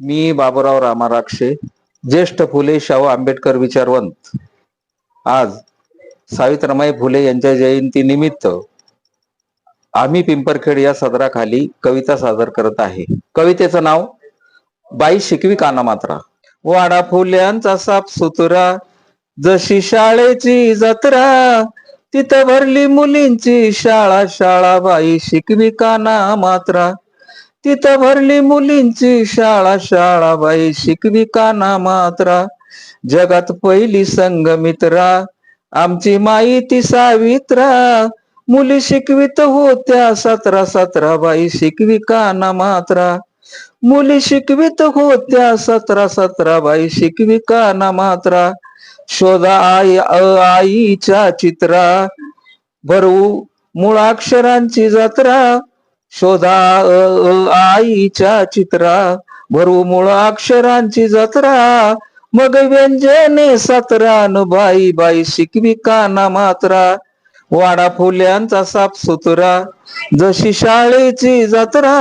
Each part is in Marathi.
मी बाबुराव रामाराक्षे ज्येष्ठ फुले शाहू आंबेडकर विचारवंत. आज सावित्रीमाई फुले यांच्या जयंती निमित्त आम्ही पिंपरखेड या सदराखाली कविता सादर करत आहे. कवितेचं नाव बाई शिकवी काना मात्रा वाडा फुल्यांचा साप सुतुरा जशी शाळेची जत्रा तिथं भरली मुलींची शाळा शाळा बाई शिकवी काना मात्रा तिथं भरली मुलींची शाळा शाळा बाई. शिकवी काना मात्रा. जगात पहिली संगमित्रा. आमची माई ती सावित्रा. मुली शिकवित होत्या सतरा सतरा बाई. शिकवी काना मात्रा. मुली शिकवित होत्या सतरा सतरा बाई. शिकवी काना मात्रा. शोधा आई अ आईच्या चित्रा. भरवू मुळाक्षरांची जत्रा. शोधा अ आईच्या चित्रा. भरू मुळ अक्षरांची जत्रा. मग व्यंजने सतरान बाई बाई शिकवी काना मात्रा. वाडा फुल्यांचा साप सुतरा. जशी शाळेची जत्रा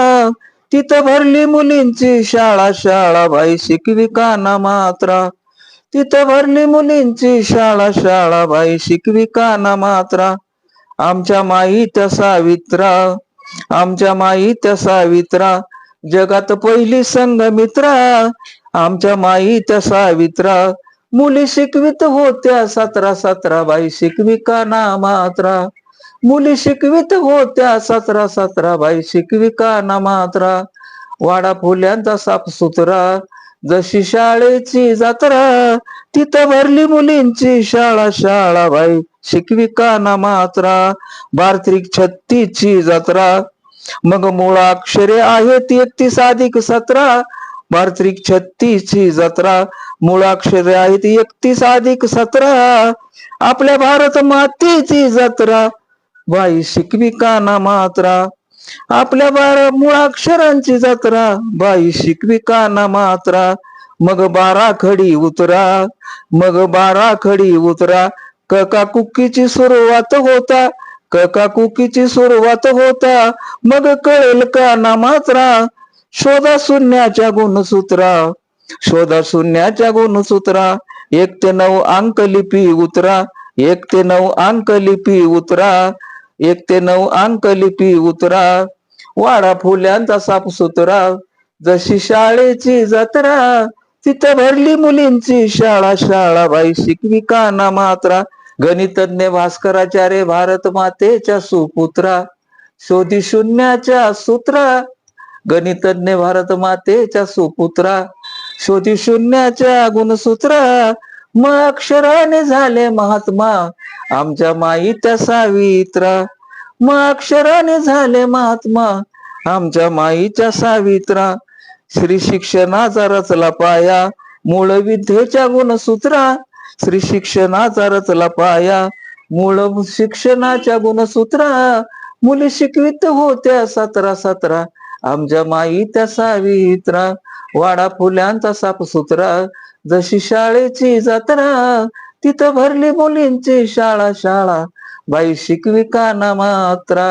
तिथं भरली मुलींची शाळा शाळा बाई शिकवी काना मात्रा. तिथं भरली मुलींची शाळा शाळा बाई शिकवी काना मात्रा. आमच्या माई त्या सावित्रा. आमच्या माई त्या सावित्रा जगात पहिली संगमित्रा आमच्या माई त्या सावित्रा मुली शिकवित होत्या सतरा सतरा बाई शिकवी काना मात्रा. मुली शिकवित होत्या सतरा सतरा बाई शिकवी काना मात्रा. वाडा फुल्यांचा साप जशी शाळेची जत्रा तिथं भरली मुलींची शाळा शाळा बाई. शिकविका काना मात्रा बार्त्रिक छत्तीची जत्रा. मग मुळाक्षरे आहेत एकतीस अधिक सतरा बार्त्रिक छत्तीची जत्रा. मुळाक्षरे आहेत एकतीस अधिक सतरा. आपल्या भारत मातेची जत्रा. बाई शिकविका काना मात्रा. आपल्या बारा मुळाक्षरांची जत्रा. बाई शिकविका काना मात्रा. मग बारा खडी उतरा. मग बारा खडी उतरा. कका कुकीची सुरुवात होता कका कुकीची सुरुवात होता मग कळेल का ना मात्रा शोधा शून्याच्या गुणसूत्रा शोधा शून्याच्या गुणसूत्रा एक ते नऊ अंक लिपी उतरा एक ते नऊ अंक लिपी उतरा एक ते अंक अंकलिपी उतरा वाडा फुल्यांचा साफसुतरा जशी शाळेची जत्रा तिथं भरली मुलींची शाळा शाळा बाई शिकवी काना मात्रा गणितज्ञ भास्कराचार्य भारत मातेच्या सुपुत्रा शोधी शून्याच्या सूत्रा. गणितज्ञ भारत मातेच्या सुपुत्रा शोधी शून्याच्या गुणसूत्रा. मग अक्षराने झाले महात्मा आमच्या माई त्या सावित्रा. मग अक्षराने झाले महात्मा आमच्या माईच्या सावित्रा. श्री शिक्षणाचा रचला पाया मूळ विद्येच्या गुणसूत्रा. श्री शिक्षणाचा रचला पाया मूळ शिक्षणाच्या गुणसूत्रा मुली शिकवित होत्या सतरा सतरा. आमच्या माई त्या सावित्रा. वाडा फुल्यांचा सापसुत्रा. जशी शाळेची जत्रा तिथं भरली मुलींची शाळा शाळा बाई शिकवी काना मात्रा.